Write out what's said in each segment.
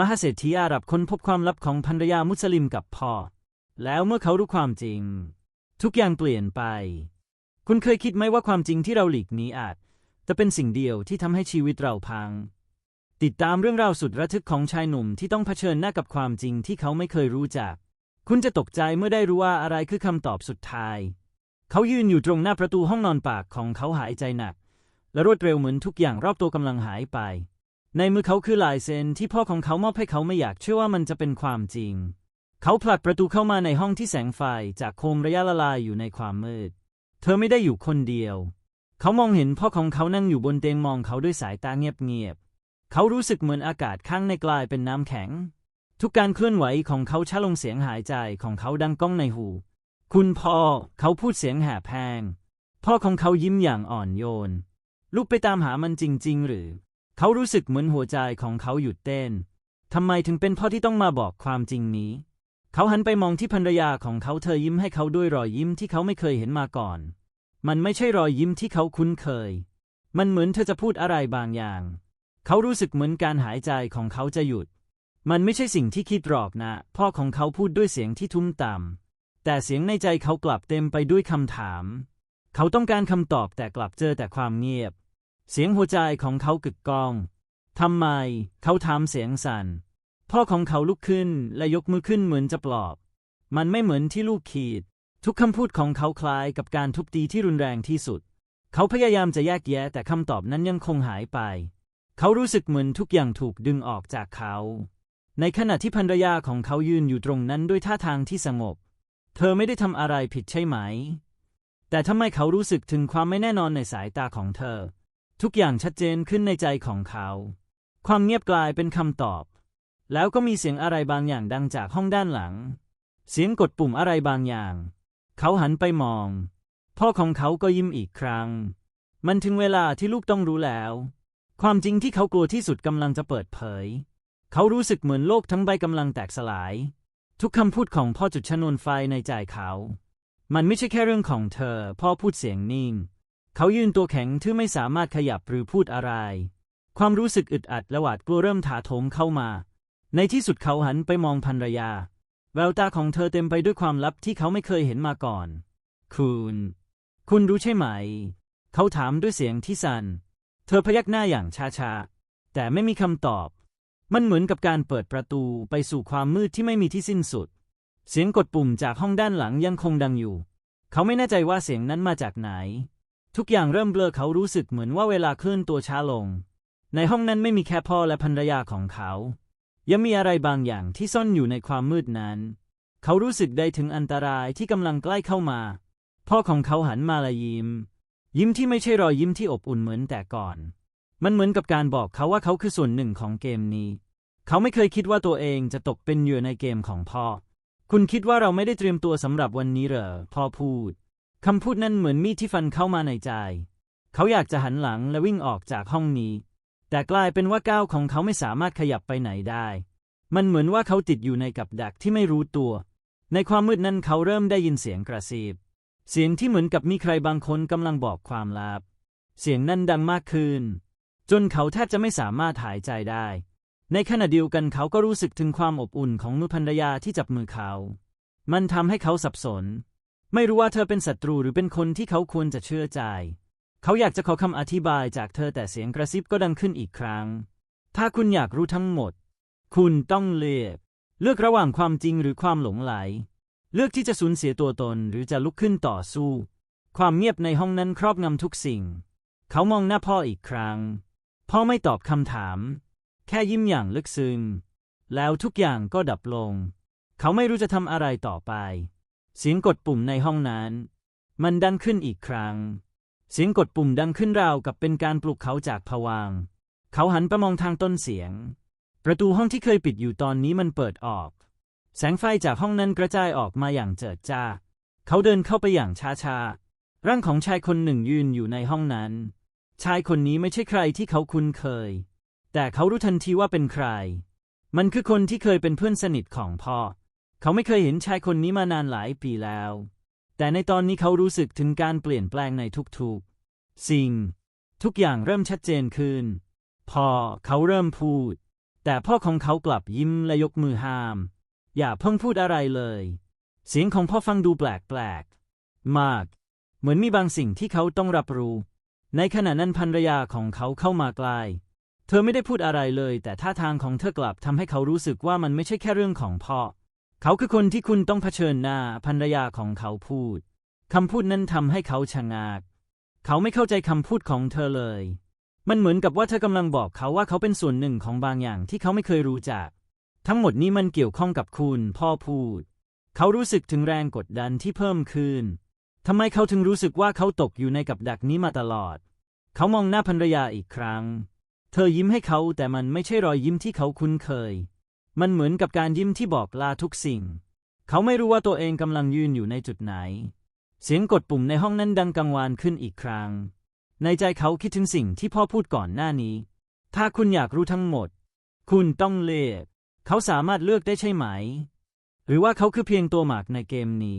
มหาเศรษฐีอาหรับค้นพบความลับของภรรยามุสลิมกับพ่อ แล้วเมื่อเขารู้ความจริง ทุกอย่างเปลี่ยนไป คุณเคยคิดไหมว่าความจริงที่เราหลีกหนีอาจจะเป็นสิ่งเดียวที่ทำให้ชีวิตเราพัง ติดตามเรื่องราวสุดระทึกของชายหนุ่มที่ต้องเผชิญหน้ากับความจริงที่เขาไม่เคยรู้จัก คุณจะตกใจเมื่อได้รู้ว่าอะไรคือคำตอบสุดท้าย เขายืนอยู่ตรงหน้าประตูห้องนอนปากของเขาหายใจหนัก และรวดเร็วเหมือนทุกอย่างรอบตัวกำลังหายไป ในมือเขาคือลายเซ็นที่พ่อของเขามอบให้เขาไม่อยากเชื่อว่ามันจะเป็นความจริง เขาผลักประตูเข้ามาในห้องที่แสงไฟจากโคมระยะละลายอยู่ในความมืด เธอไม่ได้อยู่คนเดียว เขามองเห็นพ่อของเขานั่งอยู่บนเตียงมองเขาด้วยสายตาเงียบๆ เขารู้สึกเหมือนอากาศข้างในกลายเป็นน้ำแข็ง ทุกการเคลื่อนไหวของเขาช้าลงเสียงหายใจของเขาดังก้องในหู คุณพ่อ เขาพูดเสียงแหบแพง พ่อของเขายิ้มอย่างอ่อนโยน ลูกไปตามหามันจริง ๆ หรือ เขารู้สึกเหมือนหัวใจของเขาหยุดเต้น ทำไมถึงเป็นพ่อที่ต้องมาบอกความจริงนี้ เขาหันไปมองที่ภรรยาของเขาเธอยิ้มให้เขาด้วยรอยยิ้มที่เขาไม่เคยเห็นมาก่อน มันไม่ใช่รอยยิ้มที่เขาคุ้นเคย มันเหมือนเธอจะพูดอะไรบางอย่าง เขารู้สึกเหมือนการหายใจของเขาจะหยุด มันไม่ใช่สิ่งที่คิดหรอกนะ พ่อของเขาพูดด้วยเสียงที่ทุ้มต่ำแต่เสียงในใจเขากลับเต็มไปด้วยคำถาม เขาต้องการคำตอบแต่กลับเจอแต่ความเงียบ เสียงหัวใจของเขากึกก้อง ทำไม เขาถามเสียงสัน่น พ่อของเขาลุกขึ้นและยกมือขึ้นเหมือนจะปลอบ มันไม่เหมือนที่ลูกขีด ทุกคำพูดของเขาคล้ายกับการทุบตีที่รุนแรงที่สุด เขาพยายามจะแยกแยะแต่คำตอบนั้นยังคงหายไป เขารู้สึกเหมือนทุกอย่างถูกดึงออกจากเขา ในขณะที่ภรรยาของเขายืนอยู่ตรงนั้นด้วยท่าทางที่สงบ เธอไม่ได้ทำอะไรผิดใช่ไหม แต่ทำไมเขารู้สึกถึงความไม่แน่นอนในสายตาของเธอ ทุกอย่างชัดเจนขึ้นในใจของเขา ความเงียบกลายเป็นคำตอบ แล้วก็มีเสียงอะไรบางอย่างดังจากห้องด้านหลัง เสียงกดปุ่มอะไรบางอย่าง เขาหันไปมอง พ่อของเขาก็ยิ้มอีกครั้ง มันถึงเวลาที่ลูกต้องรู้แล้ว ความจริงที่เขากลัวที่สุดกำลังจะเปิดเผย เขารู้สึกเหมือนโลกทั้งใบกำลังแตกสลาย ทุกคำพูดของพ่อจุดชนวนไฟในใจเขา มันไม่ใช่แค่เรื่องของเธอ พ่อพูดเสียงนิ่ง เขายืนตัวแข็งที่ไม่สามารถขยับหรือพูดอะไร ความรู้สึกอึดอัดและหวาดกลัวเริ่มถาโถมเข้ามา ในที่สุดเขาหันไปมองภรรยา แววตาของเธอเต็มไปด้วยความลับที่เขาไม่เคยเห็นมาก่อน คุณ คุณรู้ใช่ไหม เขาถามด้วยเสียงที่สัน่น เธอพยักหน้าอย่างช้าๆ แต่ไม่มีคำตอบ มันเหมือนกับการเปิดประตูไปสู่ความมืดที่ไม่มีที่สิ้นสุด เสียงกดปุ่มจากห้องด้านหลังยังคงดังอยู่ เขาไม่แน่ใจว่าเสียงนั้นมาจากไหน ทุกอย่างเริ่มเบลอเขารู้สึกเหมือนว่าเวลาเคลื่อนตัวช้าลง ในห้องนั้นไม่มีแค่พ่อและภรรยาของเขา ยังมีอะไรบางอย่างที่ซ่อนอยู่ในความมืดนั้น เขารู้สึกได้ถึงอันตรายที่กำลังใกล้เข้ามา พ่อของเขาหันมาละยิ้ม ยิ้มที่ไม่ใช่รอยยิ้มที่อบอุ่นเหมือนแต่ก่อน มันเหมือนกับการบอกเขาว่าเขาคือส่วนหนึ่งของเกมนี้ เขาไม่เคยคิดว่าตัวเองจะตกเป็นเหยื่อในเกมของพ่อ คุณคิดว่าเราไม่ได้เตรียมตัวสำหรับวันนี้เหรอพ่อพูด คำพูดนั้นเหมือนมีดที่ฟันเข้ามาในใจ เขาอยากจะหันหลังและวิ่งออกจากห้องนี้ แต่กลายเป็นว่าก้าวของเขาไม่สามารถขยับไปไหนได้ มันเหมือนว่าเขาติดอยู่ในกับดักที่ไม่รู้ตัว ในความมืดนั้นเขาเริ่มได้ยินเสียงกระซิบ เสียงที่เหมือนกับมีใครบางคนกำลังบอกความลับ เสียงนั้นดังมากขึ้น จนเขาแทบจะไม่สามารถหายใจได้ ในขณะเดียวกันเขาก็รู้สึกถึงความอบอุ่นของมือภรรยาที่จับมือเขา มันทำให้เขาสับสน ไม่รู้ว่าเธอเป็นศัตรูหรือเป็นคนที่เขาควรจะเชื่อใจ เขาอยากจะขอคำอธิบายจากเธอแต่เสียงกระซิบก็ดังขึ้นอีกครั้ง ถ้าคุณอยากรู้ทั้งหมด คุณต้องเลือก เลือกระหว่างความจริงหรือความหลงไหล เลือกที่จะสูญเสียตัวตนหรือจะลุกขึ้นต่อสู้ ความเงียบในห้องนั้นครอบงำทุกสิ่ง เขามองหน้าพ่ออีกครั้ง พ่อไม่ตอบคำถาม แค่ยิ้มอย่างลึกซึ้งแล้วทุกอย่างก็ดับลง เขาไม่รู้จะทำอะไรต่อไป เสียงกดปุ่มในห้องนั้น มันดังขึ้นอีกครั้ง เสียงกดปุ่มดังขึ้นราวกับเป็นการปลุกเขาจากผวางเขาหันไปมองทางต้นเสียง ประตูห้องที่เคยปิดอยู่ตอนนี้มันเปิดออก แสงไฟจากห้องนั้นกระจายออกมาอย่างเจิดจ้า เขาเดินเข้าไปอย่างช้าๆ ร่างของชายคนหนึ่งยืนอยู่ในห้องนั้น ชายคนนี้ไม่ใช่ใครที่เขาคุ้นเคย แต่เขารู้ทันทีว่าเป็นใคร มันคือคนที่เคยเป็นเพื่อนสนิทของพ่อ เขาไม่เคยเห็นชายคนนี้มานานหลายปีแล้ว แต่ในตอนนี้เขารู้สึกถึงการเปลี่ยนแปลงในทุกๆ สิ่ง ทุกอย่างเริ่มชัดเจนขึ้นพอเขาเริ่มพูด แต่พ่อของเขากลับยิ้มและยกมือห้าม อย่าเพิ่งพูดอะไรเลย เสียงของพ่อฟังดูแปลกๆ มาก เหมือนมีบางสิ่งที่เขาต้องรับรู้ ในขณะนั้นภรรยาของเขาเข้ามาใกล้เธอไม่ได้พูดอะไรเลย แต่ท่าทางของเธอกลับทำให้เขารู้สึกว่ามันไม่ใช่แค่เรื่องของพ่อ เขาคือคนที่คุณต้องเผชิญหน้าภรรยาของเขาพูด คำพูดนั้นทำให้เขาชะงัก เขาไม่เข้าใจคำพูดของเธอเลย มันเหมือนกับว่าเธอกำลังบอกเขาว่าเขาเป็นส่วนหนึ่งของบางอย่างที่เขาไม่เคยรู้จัก ทั้งหมดนี้มันเกี่ยวข้องกับคุณ พ่อพูด เขารู้สึกถึงแรงกดดันที่เพิ่มขึ้นทำไมเขาถึงรู้สึกว่าเขาตกอยู่ในกับดักนี้มาตลอด เขามองหน้าภรรยาอีกครั้ง เธอยิ้มให้เขาแต่มันไม่ใช่รอยยิ้มที่เขาคุ้นเคย มันเหมือนกับการยิ้มที่บอกลาทุกสิ่ง เขาไม่รู้ว่าตัวเองกำลังยืนอยู่ในจุดไหน เสียงกดปุ่มในห้องนั้นดังกังวานขึ้นอีกครั้ง ในใจเขาคิดถึงสิ่งที่พ่อพูดก่อนหน้านี้ ถ้าคุณอยากรู้ทั้งหมด คุณต้องเลือกเขาสามารถเลือกได้ใช่ไหม หรือว่าเขาคือเพียงตัวหมากในเกมนี้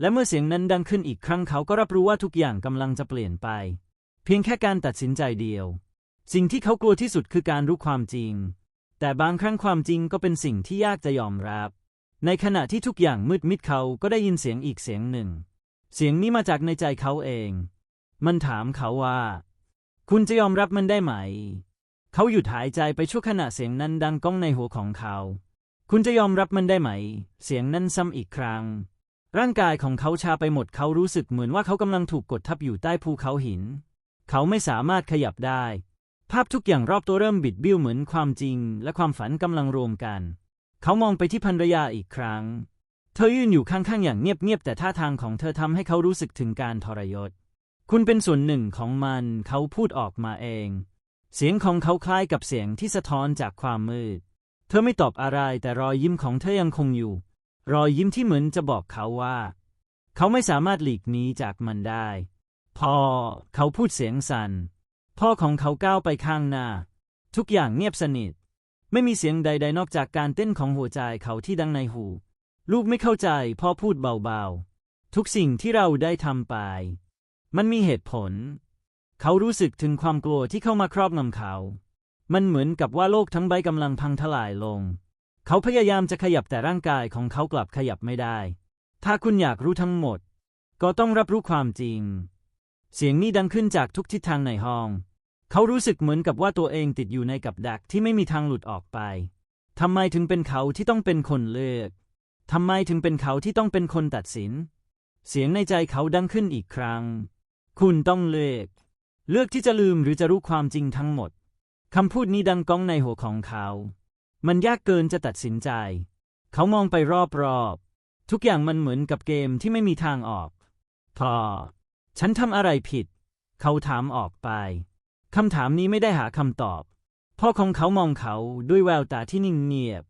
และเมื่อเสียงนั้นดังขึ้นอีกครั้งเขาก็รับรู้ว่าทุกอย่างกำลังจะเปลี่ยนไป เพียงแค่การตัดสินใจเดียว สิ่งที่เขากลัวที่สุดคือการรู้ความจริง แต่บางครั้งความจริงก็เป็นสิ่งที่ยากจะยอมรับ ในขณะที่ทุกอย่างมืดมิดเขาก็ได้ยินเสียงอีกเสียงหนึ่ง เสียงนี้มาจากในใจเขาเอง มันถามเขาว่า คุณจะยอมรับมันได้ไหม เขาหยุดหายใจไปชั่วขณะเสียงนั้นดังก้องในหัวของเขา คุณจะยอมรับมันได้ไหม เสียงนั้นซ้ำอีกครั้ง ร่างกายของเขาชาไปหมดเขารู้สึกเหมือนว่าเขากำลังถูกกดทับอยู่ใต้ภูเขาหิน เขาไม่สามารถขยับได้ ภาพทุกอย่างรอบตัวเริ่มบิดเบี้ยวเหมือนความจริง และความฝันกำลังรวมกัน เขามองไปที่ภรรยาอีกครั้ง เธอยืนอยู่ข้างๆอย่างเงียบๆแต่ท่าทางของเธอทำให้เขารู้สึกถึงการทรยศ คุณเป็นส่วนหนึ่งของมัน เขาพูดออกมาเอง เสียงของเขาคล้ายกับเสียงที่สะท้อนจากความมืด เธอไม่ตอบอะไรแต่รอยยิ้มของเธอยังคงอยู่ รอยยิ้มที่เหมือนจะบอกเขาว่า เขาไม่สามารถหลีกหนีจากมันได้ พอเขาพูดเสียงสัน่น พ่อของเขาก้าวไปข้างหน้า ทุกอย่างเงียบสนิท ไม่มีเสียงใด ๆ นอกจากการเต้นของหัวใจเขาที่ดังในหู ลูกไม่เข้าใจพ่อพูดเบาๆ ทุกสิ่งที่เราได้ทำไป มันมีเหตุผล เขารู้สึกถึงความกลัวที่เข้ามาครอบงำเขา มันเหมือนกับว่าโลกทั้งใบกำลังพังทลายลง เขาพยายามจะขยับแต่ร่างกายของเขากลับขยับไม่ได้ ถ้าคุณอยากรู้ทั้งหมด ก็ต้องรับรู้ความจริง เสียงนี้ดังขึ้นจากทุกทิศทางในห้อง เขารู้สึกเหมือนกับว่าตัวเองติดอยู่ในกับดักที่ไม่มีทางหลุดออกไป ทำไมถึงเป็นเขาที่ต้องเป็นคนเลือก ทำไมถึงเป็นเขาที่ต้องเป็นคนตัดสิน เสียงในใจเขาดังขึ้นอีกครั้ง คุณต้องเลือก เลือกที่จะลืมหรือจะรู้ความจริงทั้งหมด คำพูดนี้ดังก้องในหัวของเขา มันยากเกินจะตัดสินใจ เขามองไปรอบๆ ทุกอย่างมันเหมือนกับเกมที่ไม่มีทางออกพอ ฉันทำอะไรผิด เขาถามออกไป คำถามนี้ไม่ได้หาคำตอบ พ่อของเขามองเขาด้วยแววตาที่นิ่งเงียบ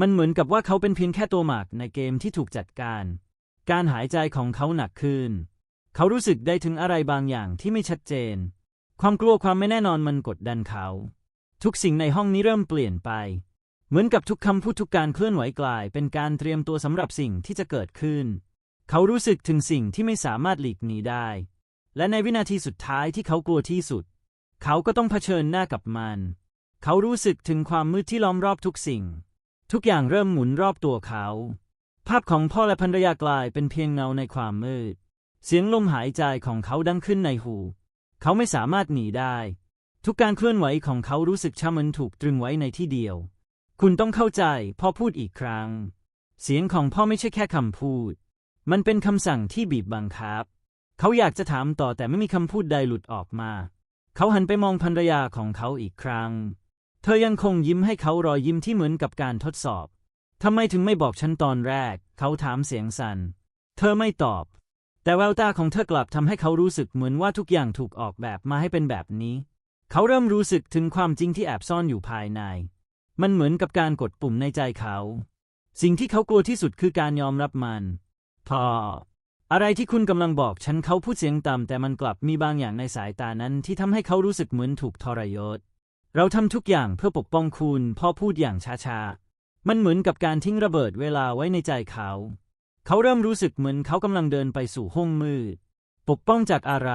มันเหมือนกับว่าเขาเป็นเพียงแค่ตัวหมากในเกมที่ถูกจัดการ การหายใจของเขาหนักขึ้น เขารู้สึกได้ถึงอะไรบางอย่างที่ไม่ชัดเจน ความกลัวความไม่แน่นอนมันกดดันเขา ทุกสิ่งในห้องนี้เริ่มเปลี่ยนไป เหมือนกับทุกคำพูดทุกการเคลื่อนไหวกลาย เป็นการเตรียมตัวสำหรับสิ่งที่จะเกิดขึ้น เขารู้สึกถึงสิ่งที่ไม่สามารถหลีกหนีได้ และในวินาทีสุดท้ายที่เขากลัวที่สุด เขาก็ต้องเผชิญหน้ากับมัน เขารู้สึกถึงความมืดที่ล้อมรอบทุกสิ่ง ทุกอย่างเริ่มหมุนรอบตัวเขา ภาพของพ่อและภรรยากลายเป็นเพียงเงาในความมืด เสียงลมหายใจของเขาดังขึ้นในหู เขาไม่สามารถหนีได้ ทุกการเคลื่อนไหวของเขารู้สึกช้าเหมือนถูกตรึงไว้ในที่เดียว คุณต้องเข้าใจพ่อพูดอีกครั้ง เสียงของพ่อไม่ใช่แค่คำพูด มันเป็นคำสั่งที่บีบบังคับ เขาอยากจะถามต่อแต่ไม่มีคำพูดใดหลุดออกมา เขาหันไปมองภรรยาของเขาอีกครั้ง เธอยังคงยิ้มให้เขารอยยิ้มที่เหมือนกับการทดสอบ ทำไมถึงไม่บอกฉันตอนแรก เขาถามเสียงสัน่น เธอไม่ตอบ แต่แววตาของเธอกลับทำให้เขารู้สึกเหมือนว่าทุกอย่างถูกออกแบบมาให้เป็นแบบนี้ เขาเริ่มรู้สึกถึงความจริงที่แอบซ่อนอยู่ภายใน มันเหมือนกับการกดปุ่มในใจเขา สิ่งที่เขากลัวที่สุดคือการยอมรับมัน พออะไรที่คุณกำลังบอกฉันเขาพูดเสียงต่ำแต่มันกลับมีบางอย่างในสายตานั้นที่ทำให้เขารู้สึกเหมือนถูกทรยศ เราทำทุกอย่างเพื่อปกป้องคุณพ่อพูดอย่างช้าๆ มันเหมือนกับการทิ้งระเบิดเวลาไว้ในใจเขา เขาเริ่มรู้สึกเหมือนเขากำลังเดินไปสู่ห้องมืด ปกป้องจากอะไร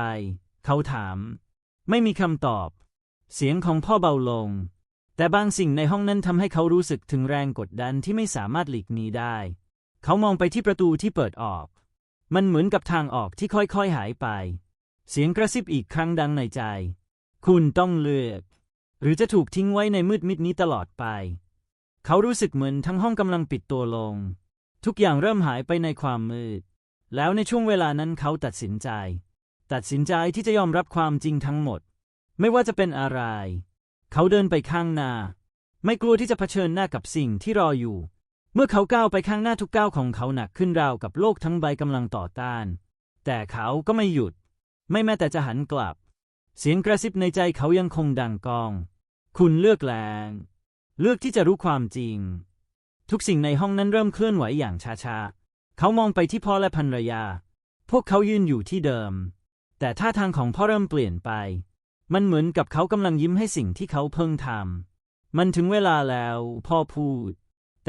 เขาถาม ไม่มีคำตอบ เสียงของพ่อเบาลงแต่บางสิ่งในห้องนั้นทำให้เขารู้สึกถึงแรงกดดันที่ไม่สามารถหลีกหนีได้ เขามองไปที่ประตูที่เปิดออก มันเหมือนกับทางออกที่ค่อยๆหายไป เสียงกระซิบอีกครั้งดังในใจ คุณต้องเลือก หรือจะถูกทิ้งไว้ในมืดมิดนี้ตลอดไป เขารู้สึกเหมือนทั้งห้องกำลังปิดตัวลง ทุกอย่างเริ่มหายไปในความมืด แล้วในช่วงเวลานั้นเขาตัดสินใจ ตัดสินใจที่จะยอมรับความจริงทั้งหมด ไม่ว่าจะเป็นอะไร เขาเดินไปข้างหน้า ไม่กลัวที่จะเผชิญหน้ากับสิ่งที่รออยู่ เมื่อเขาก้าวไปข้างหน้าทุกก้าวของเขาหนักขึ้นราวกับโลกทั้งใบกำลังต่อต้าน แต่เขาก็ไม่หยุด ไม่แม้แต่จะหันกลับ เสียงกระซิบในใจเขายังคงดังกอง คุณเลือกแรงเลือกที่จะรู้ความจริง ทุกสิ่งในห้องนั้นเริ่มเคลื่อนไหวอย่างช้าๆ เขามองไปที่พ่อและภรรยา พวกเขายืนอยู่ที่เดิม แต่ท่าทางของพ่อเริ่มเปลี่ยนไป มันเหมือนกับเขากำลังยิ้มให้สิ่งที่เขาเพิ่งทำมันถึงเวลาแล้ว พ่อพูด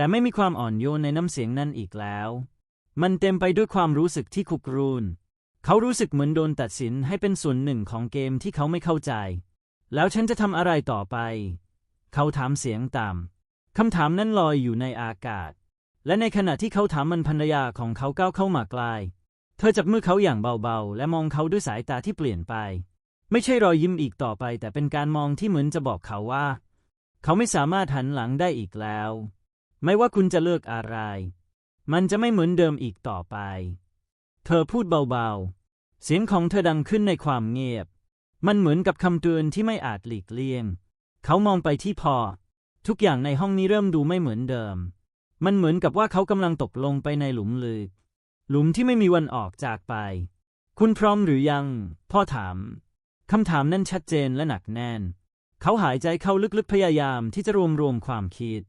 แต่ไม่มีความอ่อนโยนในน้ำเสียงนั้นอีกแล้ว มันเต็มไปด้วยความรู้สึกที่คุกรูนเขารู้สึกเหมือนโดนตัดสินให้เป็นส่วนหนึ่งของเกมที่เขาไม่เข้าใจ แล้วฉันจะทำอะไรต่อไป เขาถามเสียงต่ำคำถามนั้นลอยอยู่ในอากาศ และในขณะที่เขาถามมันภรรยาของเขาก้าวเข้ามาใกล้เธอจับมือเขาอย่างเบาๆ และมองเขาด้วยสายตาที่เปลี่ยนไป ไม่ใช่รอยยิ้มอีกต่อไป แต่เป็นการมองที่เหมือนจะบอกเขาว่า เขาไม่สามารถหันหลังได้อีกแล้ว ไม่ว่าคุณจะเลือกอะไร มันจะไม่เหมือนเดิมอีกต่อไป เธอพูดเบาๆ เสียงของเธอดังขึ้นในความเงียบ มันเหมือนกับคำเตือนที่ไม่อาจหลีกเลี่ยง เขามองไปที่พอ ทุกอย่างในห้องนี้เริ่มดูไม่เหมือนเดิม มันเหมือนกับว่าเขากำลังตกลงไปในหลุมลึก หลุมที่ไม่มีวันออกจากไป คุณพร้อมหรือยัง พ่อถาม คำถามนั้นชัดเจนและหนักแน่น เขาหายใจเข้าลึกๆพยายามที่จะรวมรวมความคิด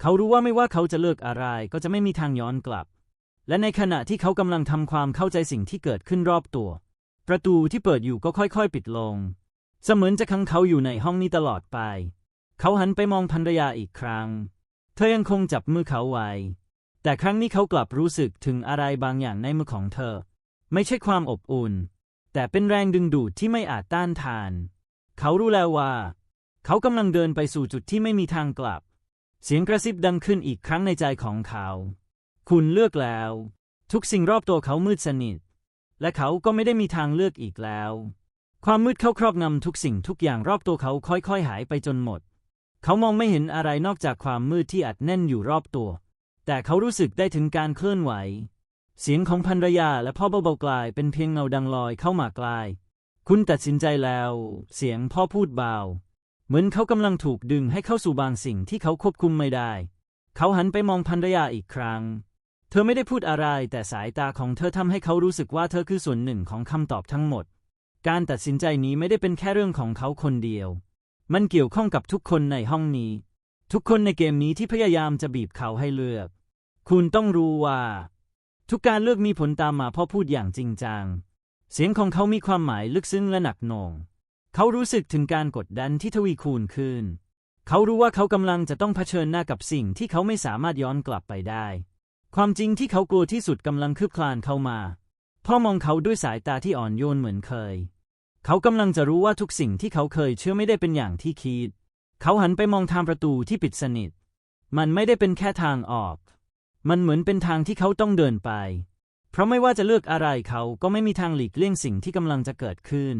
เขารู้ว่าไม่ว่าเขาจะเลือกอะไรก็จะไม่มีทางย้อนกลับ และในขณะที่เขากำลังทำความเข้าใจสิ่งที่เกิดขึ้นรอบตัว ประตูที่เปิดอยู่ก็ค่อยๆ ปิดลง เสมือนจะขังเขาอยู่ในห้องนี้ตลอดไป เขาหันไปมองภรรยาอีกครั้ง เธอยังคงจับมือเขาไว้ แต่ครั้งนี้เขากลับรู้สึกถึงอะไรบางอย่างในมือของเธอ ไม่ใช่ความอบอุ่น แต่เป็นแรงดึงดูดที่ไม่อาจต้านทาน เขารู้แล้วว่า เขากำลังเดินไปสู่จุดที่ไม่มีทางกลับ เสียงกระซิบดังขึ้นอีกครั้งในใจของเขา คุณเลือกแล้ว ทุกสิ่งรอบตัวเขามืดสนิท และเขาก็ไม่ได้มีทางเลือกอีกแล้ว ความมืดเข้าครอบงำทุกสิ่งทุกอย่างรอบตัวเขาค่อยๆ หายไปจนหมด เขามองไม่เห็นอะไรนอกจากความมืดที่อัดแน่นอยู่รอบตัว แต่เขารู้สึกได้ถึงการเคลื่อนไหว เสียงของภรรยาและพ่อเบาๆกลายเป็นเพียงเงาดังลอยเข้ามาใกลายคุณตัดสินใจแล้ว เสียงพ่อพูดเบา เหมือนเขากำลังถูกดึงให้เข้าสู่บางสิ่งที่เขาควบคุมไม่ได้ เขาหันไปมองภรรยาอีกครั้ง เธอไม่ได้พูดอะไร แต่สายตาของเธอทำให้เขารู้สึกว่าเธอคือส่วนหนึ่งของคำตอบทั้งหมด การตัดสินใจนี้ไม่ได้เป็นแค่เรื่องของเขาคนเดียว มันเกี่ยวข้องกับทุกคนในห้องนี้ ทุกคนในเกมนี้ที่พยายามจะบีบเขาให้เลือก คุณต้องรู้ว่า ทุกการเลือกมีผลตามมาพ่อพูดอย่างจริงจัง เสียงของเขามีความหมายลึกซึ้งและหนักหน่วง เขารู้สึกถึงการกดดันที่ทวีคูณขึ้น เขารู้ว่าเขากำลังจะต้องเผชิญหน้ากับสิ่งที่เขาไม่สามารถย้อนกลับไปได้ ความจริงที่เขากลัวที่สุดกำลังคืบคลานเข้ามา พ่อมองเขาด้วยสายตาที่อ่อนโยนเหมือนเคย เขากำลังจะรู้ว่าทุกสิ่งที่เขาเคยเชื่อไม่ได้เป็นอย่างที่คิด เขาหันไปมองทางประตูที่ปิดสนิท มันไม่ได้เป็นแค่ทางออก มันเหมือนเป็นทางที่เขาต้องเดินไป เพราะไม่ว่าจะเลือกอะไรเขาก็ไม่มีทางหลีกเลี่ยงสิ่งที่กำลังจะเกิดขึ้น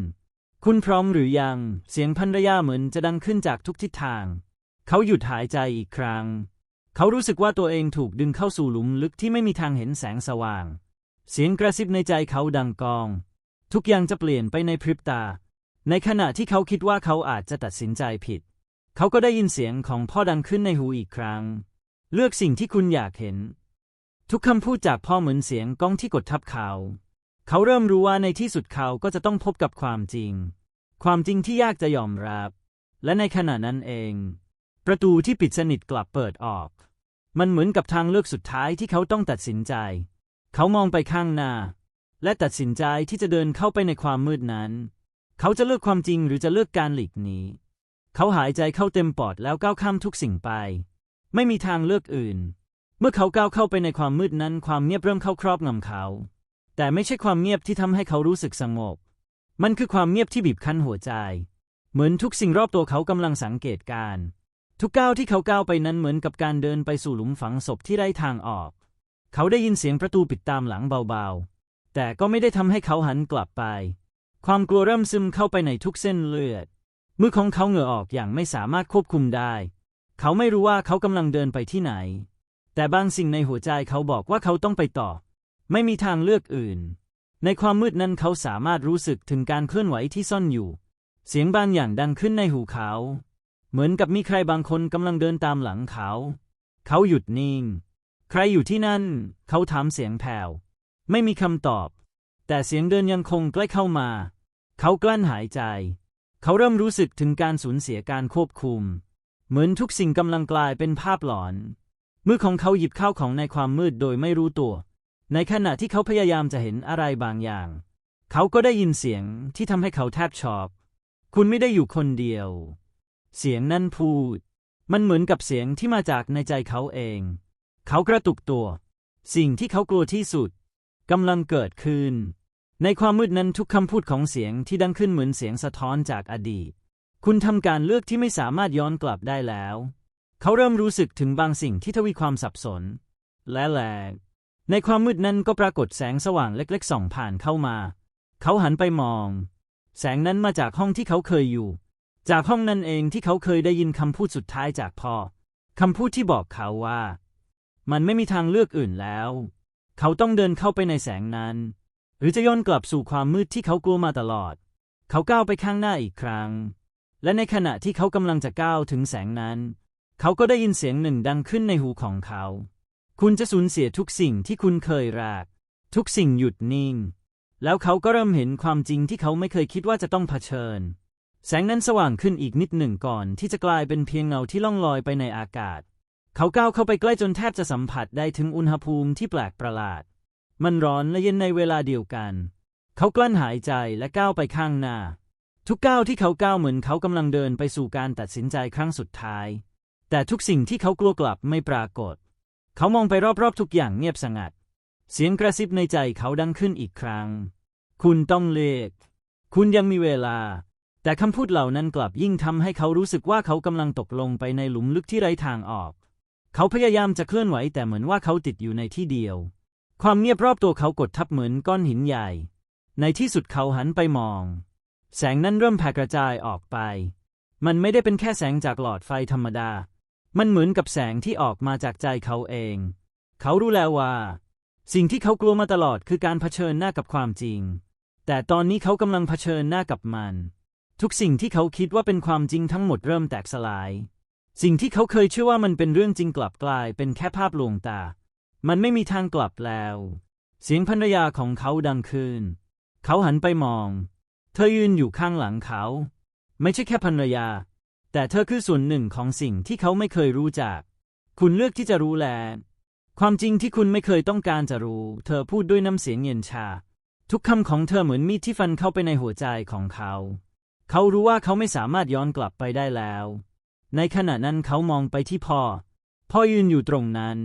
คุณพร้อมหรือยัง เสียงภรรยาเหมือนจะดังขึ้นจากทุกทิศทาง เขาหยุดหายใจอีกครั้ง เขารู้สึกว่าตัวเองถูกดึงเข้าสู่หลุมลึกที่ไม่มีทางเห็นแสงสว่าง เสียงกระซิบในใจเขาดังกอง ทุกอย่างจะเปลี่ยนไปในพริบตา ในขณะที่เขาคิดว่าเขาอาจจะตัดสินใจผิด เขาก็ได้ยินเสียงของพ่อดังขึ้นในหูอีกครั้ง เลือกสิ่งที่คุณอยากเห็น ทุกคำพูดจากพ่อเหมือนเสียงก้องที่กดทับเขา เขาเริ่มรู้ว่าในที่สุดเขาก็จะต้องพบกับความจริง ความจริงที่ยากจะยอมรับ และในขณะนั้นเอง ประตูที่ปิดสนิทกลับเปิดออก มันเหมือนกับทางเลือกสุดท้ายที่เขาต้องตัดสินใจ เขามองไปข้างหน้า และตัดสินใจที่จะเดินเข้าไปในความมืดนั้น เขาจะเลือกความจริงหรือจะเลือกการหลีกหนีเขาหายใจเข้าเต็มปอดแล้วก้าวข้ามทุกสิ่งไป ไม่มีทางเลือกอื่น เมื่อเขาก้าวเข้าไปในความมืดนั้น ความเงียบเริ่มเข้าครอบงำเขา แต่ไม่ใช่ความเงียบที่ทำให้เขารู้สึกสงบ มันคือความเงียบที่บีบคั้นหัวใจ เหมือนทุกสิ่งรอบตัวเขากำลังสังเกตการ ทุกก้าวที่เขาก้าวไปนั้นเหมือนกับการเดินไปสู่หลุมฝังศพที่ไร้ทางออก เขาได้ยินเสียงประตูปิดตามหลังเบาๆ แต่ก็ไม่ได้ทำให้เขาหันกลับไป ความกลัวเริ่มซึมเข้าไปในทุกเส้นเลือด มือของเขาเหงื่อออกอย่างไม่สามารถควบคุมได้ เขาไม่รู้ว่าเขากำลังเดินไปที่ไหน แต่บางสิ่งในหัวใจเขาบอกว่าเขาต้องไปต่อ ไม่มีทางเลือกอื่น ในความมืดนั้นเขาสามารถรู้สึกถึงการเคลื่อนไหวที่ซ่อนอยู่ เสียงบางอย่างดังขึ้นในหูเขา เหมือนกับมีใครบางคนกำลังเดินตามหลังเขา เขาหยุดนิ่ง ใครอยู่ที่นั่น เขาถามเสียงแผ่ว ไม่มีคำตอบ แต่เสียงเดินยังคงใกล้เข้ามา เขากลั้นหายใจ เขาเริ่มรู้สึกถึงการสูญเสียการควบคุม เหมือนทุกสิ่งกำลังกลายเป็นภาพหลอน มือของเขาหยิบข้าวของในความมืดโดยไม่รู้ตัว ในขณะที่เขาพยายามจะเห็นอะไรบางอย่าง เขาก็ได้ยินเสียงที่ทำให้เขาแทบช็อกคุณไม่ได้อยู่คนเดียว เสียงนั่นพูด มันเหมือนกับเสียงที่มาจากในใจเขาเอง เขากระตุกตัว สิ่งที่เขากลัวที่สุดกำลังเกิดขึ้น ในความมืดนั้นทุกคำพูดของเสียงที่ดังขึ้นเหมือนเสียงสะท้อนจากอดีต คุณทำการเลือกที่ไม่สามารถย้อนกลับได้แล้ว เขาเริ่มรู้สึกถึงบางสิ่งที่ทวีความสับสน และแหลก ในความมืดนั้นก็ปรากฏแสงสว่างเล็กๆส่องผ่านเข้ามา เขาหันไปมอง แสงนั้นมาจากห้องที่เขาเคยอยู่ จากห้องนั้นเองที่เขาเคยได้ยินคำพูดสุดท้ายจากพ่อคำพูดที่บอกเขาว่า มันไม่มีทางเลือกอื่นแล้ว เขาต้องเดินเข้าไปในแสงนั้น หรือจะย้อนกลับสู่ความมืดที่เขากลัวมาตลอด เขาก้าวไปข้างหน้าอีกครั้ง และในขณะที่เขากำลังจะก้าวถึงแสงนั้น เขาก็ได้ยินเสียงหนึ่งดังขึ้นในหูของเขา คุณจะสูญเสียทุกสิ่งที่คุณเคยรัก ทุกสิ่งหยุดนิ่ง แล้วเขาก็เริ่มเห็นความจริงที่เขาไม่เคยคิดว่าจะต้องเผชิญ แสงนั้นสว่างขึ้นอีกนิดหนึ่งก่อนที่จะกลายเป็นเพียงเงาที่ล่องลอยไปในอากาศ เขาก้าวเข้าไปใกล้จนแทบจะสัมผัสได้ถึงอุณหภูมิที่แปลกประหลาด มันร้อนและเย็นในเวลาเดียวกัน เขากลั้นหายใจและก้าวไปข้างหน้า ทุกก้าวที่เขาก้าวเหมือนเขากำลังเดินไปสู่การตัดสินใจครั้งสุดท้าย แต่ทุกสิ่งที่เขากลัวกลับไม่ปรากฏ เขามองไปรอบๆทุกอย่างเงียบสงัด เสียงกระซิบในใจเขาดังขึ้นอีกครั้ง คุณต้องเลือกคุณยังมีเวลา แต่คำพูดเหล่านั้นกลับยิ่งทำให้เขารู้สึกว่าเขากำลังตกลงไปในหลุมลึกที่ไร้ทางออก เขาพยายามจะเคลื่อนไหวแต่เหมือนว่าเขาติดอยู่ในที่เดียว ความเงียบรอบตัวเขากดทับเหมือนก้อนหินใหญ่ ในที่สุดเขาหันไปมอง แสงนั้นเริ่มแผ่กระจายออกไป มันไม่ได้เป็นแค่แสงจากหลอดไฟธรรมดา มันเหมือนกับแสงที่ออกมาจากใจเขาเอง เขารู้แล้วว่า สิ่งที่เขากลัวมาตลอดคือการเผชิญหน้ากับความจริง แต่ตอนนี้เขากำลังเผชิญหน้ากับมัน ทุกสิ่งที่เขาคิดว่าเป็นความจริงทั้งหมดเริ่มแตกสลาย สิ่งที่เขาเคยเชื่อว่ามันเป็นเรื่องจริงกลับกลายเป็นแค่ภาพลวงตา มันไม่มีทางกลับแล้ว เสียงภรรยาของเขาดังขึ้น เขาหันไปมอง เธอยืนอยู่ข้างหลังเขา ไม่ใช่แค่ภรรยา แต่เธอคือส่วนหนึ่งของสิ่งที่เขาไม่เคยรู้จัก คุณเลือกที่จะรู้แล ความจริงที่คุณไม่เคยต้องการจะรู้ เธอพูดด้วยน้ำเสียงเย็นชา ทุกคำของเธอเหมือนมีดที่ฟันเข้าไปในหัวใจของเขา เขารู้ว่าเขาไม่สามารถย้อนกลับไปได้แล้ว ในขณะนั้นเขามองไปที่พ่อ พ่อยืนอยู่ตรงนั้น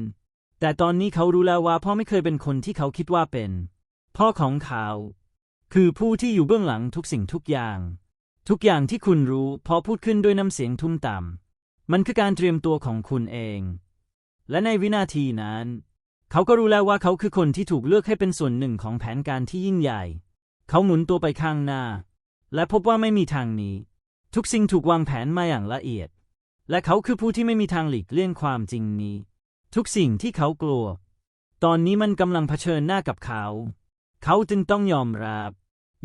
แต่ตอนนี้เขารู้แล้วว่าพ่อไม่เคยเป็นคนที่เขาคิดว่าเป็น พ่อของเขา คือผู้ที่อยู่เบื้องหลังทุกสิ่งทุกอย่าง ทุกอย่างที่คุณรู้พอพูดขึ้นด้วยน้ำเสียงทุ้มต่ำมันคือการเตรียมตัวของคุณเอง และในวินาทีนั้น เขาก็รู้แล้วว่าเขาคือคนที่ถูกเลือกให้เป็นส่วนหนึ่งของแผนการที่ยิ่งใหญ่ เขาหมุนตัวไปข้างหน้า และพบว่าไม่มีทางหนี้ ทุกสิ่งถูกวางแผนมาอย่างละเอียด และเขาคือผู้ที่ไม่มีทางหลีกเลี่ยงความจริงนี้ ทุกสิ่งที่เขากลัว ตอนนี้มันกำลังเผชิญหน้ากับเขา เขาจึงต้องยอมรับ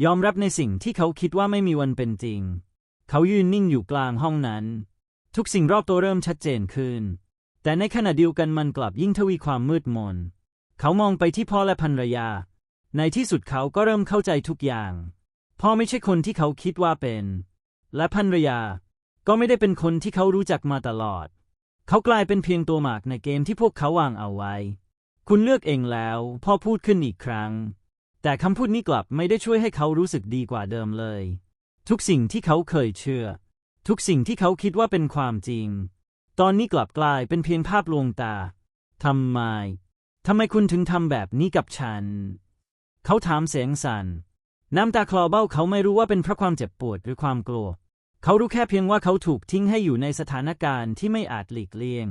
ยอมรับในสิ่งที่เขาคิดว่าไม่มีวันเป็นจริง เขายืนนิ่งอยู่กลางห้องนั้น ทุกสิ่งรอบตัวเริ่มชัดเจนขึ้น แต่ในขณะเดียวกันมันกลับยิ่งทวีความมืดมน เขามองไปที่พ่อและภรรยา ในที่สุดเขาก็เริ่มเข้าใจทุกอย่าง พ่อไม่ใช่คนที่เขาคิดว่าเป็น และภรรยา ก็ไม่ได้เป็นคนที่เขารู้จักมาตลอด เขากลายเป็นเพียงตัวหมากในเกมที่พวกเขาวางเอาไว้ คุณเลือกเองแล้ว พ่อพูดขึ้นอีกครั้ง แต่คำพูดนี้กลับไม่ได้ช่วยให้เขารู้สึกดีกว่าเดิมเลย ทุกสิ่งที่เขาเคยเชื่อ ทุกสิ่งที่เขาคิดว่าเป็นความจริง ตอนนี้กลับกลายเป็นเพียงภาพลวงตาทำไมทำไมคุณถึงทำแบบนี้กับฉัน เขาถามเสียงสัน่นน้ำตาคลอเบ้าเขาไม่รู้ว่าเป็นเพราะความเจ็บปวดหรือความกลัว เขารู้แค่เพียงว่าเขาถูกทิ้งให้อยู่ในสถานการณ์ที่ไม่อาจหลีกเลี่ยง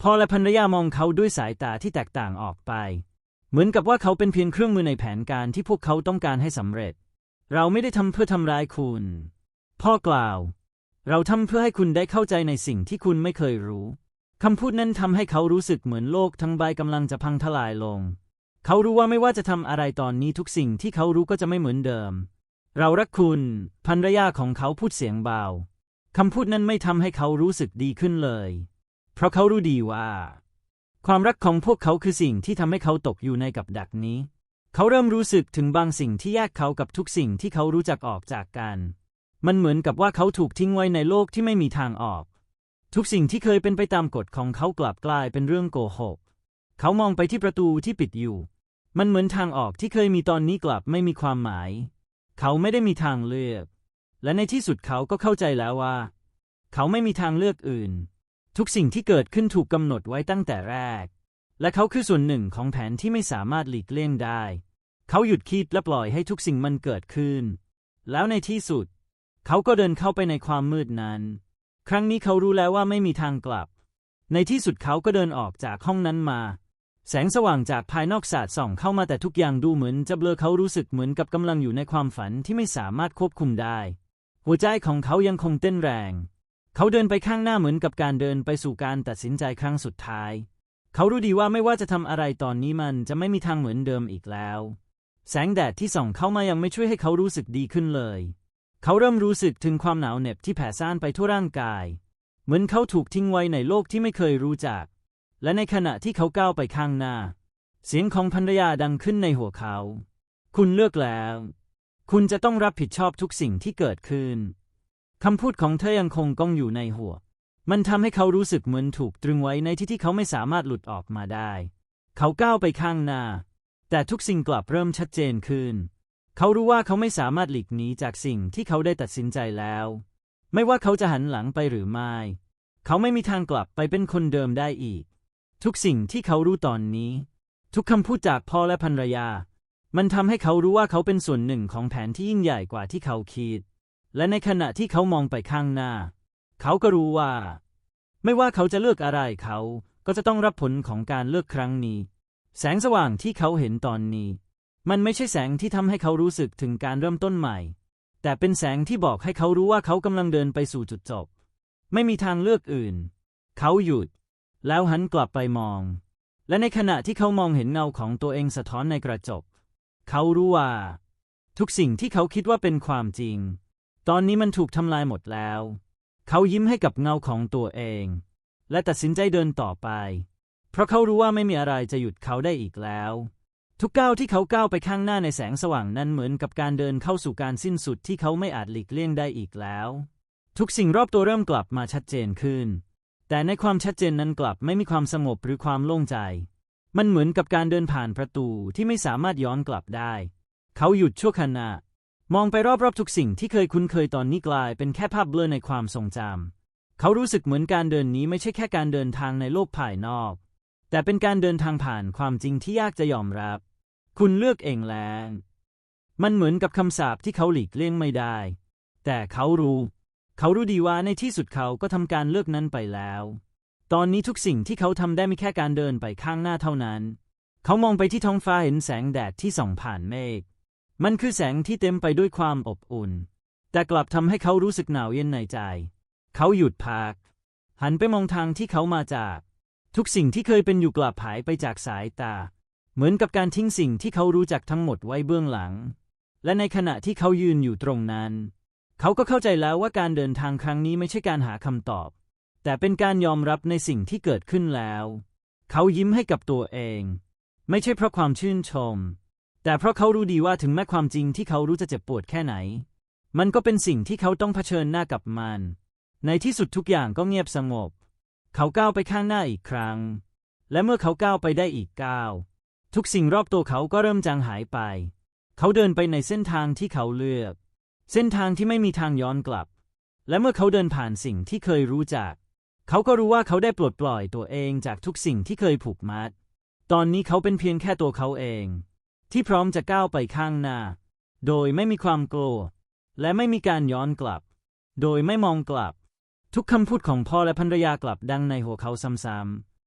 พอและภรรยามองเขาด้วยสายตาที่แตกต่างออกไป เหมือนกับว่าเขาเป็นเพียงเครื่องมือในแผนการที่พวกเขาต้องการให้สำเร็จ เราไม่ได้ทำเพื่อทำร้ายคุณ พ่อกล่าว เราทำเพื่อให้คุณได้เข้าใจในสิ่งที่คุณไม่เคยรู้คำพูดนั้นทำให้เขารู้สึกเหมือนโลกทั้งใบกำลังจะพังทลายลง เขารู้ว่าไม่ว่าจะทำอะไรตอนนี้ทุกสิ่งที่เขารู้ก็จะไม่เหมือนเดิม เรารักคุณภรรยาของเขาพูดเสียงเบาคำพูดนั้นไม่ทำให้เขารู้สึกดีขึ้นเลย เพราะเขารู้ดีว่า ความรักของพวกเขาคือสิ่งที่ทำให้เขาตกอยู่ในกับดักนี้ เขาเริ่มรู้สึกถึงบางสิ่งที่แยกเขากับทุกสิ่งที่เขารู้จักออกจากกัน มันเหมือนกับว่าเขาถูกทิ้งไว้ในโลกที่ไม่มีทางออก ทุกสิ่งที่เคยเป็นไปตามกฎของเขากลับกลายเป็นเรื่องโกหก เขามองไปที่ประตูที่ปิดอยู่ มันเหมือนทางออกที่เคยมีตอนนี้กลับไม่มีความหมาย เขาไม่ได้มีทางเลือก และในที่สุดเขาก็เข้าใจแล้วว่า เขาไม่มีทางเลือกอื่น ทุกสิ่งที่เกิดขึ้นถูกกำหนดไว้ตั้งแต่แรก และเขาคือส่วนหนึ่งของแผนที่ไม่สามารถหลีกเลี่ยงได้ เขาหยุดคิดและปล่อยให้ทุกสิ่งมันเกิดขึ้น แล้วในที่สุด เขาก็เดินเข้าไปในความมืดนั้น ครั้งนี้เขารู้แล้วว่าไม่มีทางกลับ ในที่สุดเขาก็เดินออกจากห้องนั้นมา แสงสว่างจากภายนอกสาดส่องเข้ามาแต่ทุกอย่างดูเหมือนจะเบลอเขารู้สึกเหมือนกับกำลังอยู่ในความฝันที่ไม่สามารถควบคุมได้ หัวใจของเขายังคงเต้นแรง เขาเดินไปข้างหน้าเหมือนกับการเดินไปสู่การตัดสินใจครั้งสุดท้าย เขารู้ดีว่าไม่ว่าจะทำอะไรตอนนี้มันจะไม่มีทางเหมือนเดิมอีกแล้ว แสงแดดที่ส่องเข้ามายังไม่ช่วยให้เขารู้สึกดีขึ้นเลย เขาเริ่มรู้สึกถึงความหนาวเหน็บที่แผ่ซ่านไปทั่วร่างกาย เหมือนเขาถูกทิ้งไว้ในโลกที่ไม่เคยรู้จัก และในขณะที่เขาก้าวไปข้างหน้า เสียงของภรรยาดังขึ้นในหัวเขา คุณเลือกแล้ว คุณจะต้องรับผิดชอบทุกสิ่งที่เกิดขึ้น คำพูดของเธอยังคงก้องอยู่ในหัว มันทำให้เขารู้สึกเหมือนถูกตรึงไว้ในที่ที่เขาไม่สามารถหลุดออกมาได้ เขาก้าวไปข้างหน้า แต่ทุกสิ่งกลับเริ่มชัดเจนขึ้น เขารู้ว่าเขาไม่สามารถหลีกหนีจากสิ่งที่เขาได้ตัดสินใจแล้ว ไม่ว่าเขาจะหันหลังไปหรือไม่ เขาไม่มีทางกลับไปเป็นคนเดิมได้อีก ทุกสิ่งที่เขารู้ตอนนี้ ทุกคำพูดจากพ่อและภรรยา มันทำให้เขารู้ว่าเขาเป็นส่วนหนึ่งของแผนที่ยิ่งใหญ่กว่าที่เขาคิด และในขณะที่เขามองไปข้างหน้า เขาก็รู้ว่า ไม่ว่าเขาจะเลือกอะไรเขาก็จะต้องรับผลของการเลือกครั้งนี้ แสงสว่างที่เขาเห็นตอนนี้ มันไม่ใช่แสงที่ทำให้เขารู้สึกถึงการเริ่มต้นใหม่ แต่เป็นแสงที่บอกให้เขารู้ว่าเขากำลังเดินไปสู่จุดจบ ไม่มีทางเลือกอื่น เขาหยุด แล้วหันกลับไปมอง และในขณะที่เขามองเห็นเงาของตัวเองสะท้อนในกระจก เขารู้ว่า ทุกสิ่งที่เขาคิดว่าเป็นความจริง ตอนนี้มันถูกทำลายหมดแล้ว เขายิ้มให้กับเงาของตัวเอง และตัดสินใจเดินต่อไป เพราะเขารู้ว่าไม่มีอะไรจะหยุดเขาได้อีกแล้ว ทุกก้าวที่เขาก้าวไปข้างหน้าในแสงสว่างนั้นเหมือนกับการเดินเข้าสู่การสิ้นสุดที่เขาไม่อาจหลีกเลี่ยงได้อีกแล้ว ทุกสิ่งรอบตัวเริ่มกลับมาชัดเจนขึ้น แต่ในความชัดเจนนั้นกลับไม่มีความสงบหรือความโล่งใจ มันเหมือนกับการเดินผ่านประตูที่ไม่สามารถย้อนกลับได้ เขาหยุดชั่วขณะ มองไปรอบๆทุกสิ่งที่เคยคุ้นเคยตอนนี้กลายเป็นแค่ภาพเบลอในความทรงจำเขารู้สึกเหมือนการเดินนี้ไม่ใช่แค่การเดินทางในโลกภายนอก แต่เป็นการเดินทางผ่านความจริงที่ยากจะยอมรับ คุณเลือกเองแล้วมันเหมือนกับคำสาปที่เขาหลีกเลี่ยงไม่ได้ แต่เขารู้ เขารู้ดีว่าในที่สุดเขาก็ทำการเลือกนั้นไปแล้ว ตอนนี้ทุกสิ่งที่เขาทำได้ไม่แค่การเดินไปข้างหน้าเท่านั้น เขามองไปที่ท้องฟ้าเห็นแสงแดดที่ส่องผ่านเมฆ มันคือแสงที่เต็มไปด้วยความอบอุ่น แต่กลับทำให้เขารู้สึกหนาวเย็นในใจ เขาหยุดพัก หันไปมองทางที่เขามาจาก ทุกสิ่งที่เคยเป็นอยู่กลับหายไปจากสายตา เหมือนกับการทิ้งสิ่งที่เขารู้จักทั้งหมดไว้เบื้องหลัง และในขณะที่เขายืนอยู่ตรงนั้น เขาก็เข้าใจแล้วว่าการเดินทางครั้งนี้ไม่ใช่การหาคำตอบ แต่เป็นการยอมรับในสิ่งที่เกิดขึ้นแล้ว เขายิ้มให้กับตัวเอง ไม่ใช่เพราะความชื่นชม แต่เพราะเขารู้ดีว่าถึงแม้ความจริงที่เขารู้จะเจ็บปวดแค่ไหน มันก็เป็นสิ่งที่เขาต้องเผชิญหน้ากับมัน ในที่สุดทุกอย่างก็เงียบสงบ เขาก้าวไปข้างหน้าอีกครั้ง และเมื่อเขาก้าวไปได้อีกก้าวทุกสิ่งรอบตัวเขาก็เริ่มจางหายไป เขาเดินไปในเส้นทางที่เขาเลือก เส้นทางที่ไม่มีทางย้อนกลับ และเมื่อเขาเดินผ่านสิ่งที่เคยรู้จัก เขาก็รู้ว่าเขาได้ปลดปล่อยตัวเองจากทุกสิ่งที่เคยผูกมัด ตอนนี้เขาเป็นเพียงแค่ตัวเขาเอง ที่พร้อมจะก้าวไปข้างหน้า โดยไม่มีความกลัว และไม่มีการย้อนกลับ โดยไม่มองกลับ ทุกคำพูดของพ่อและภรรยากลับดังในหัวเขาซ้ำๆ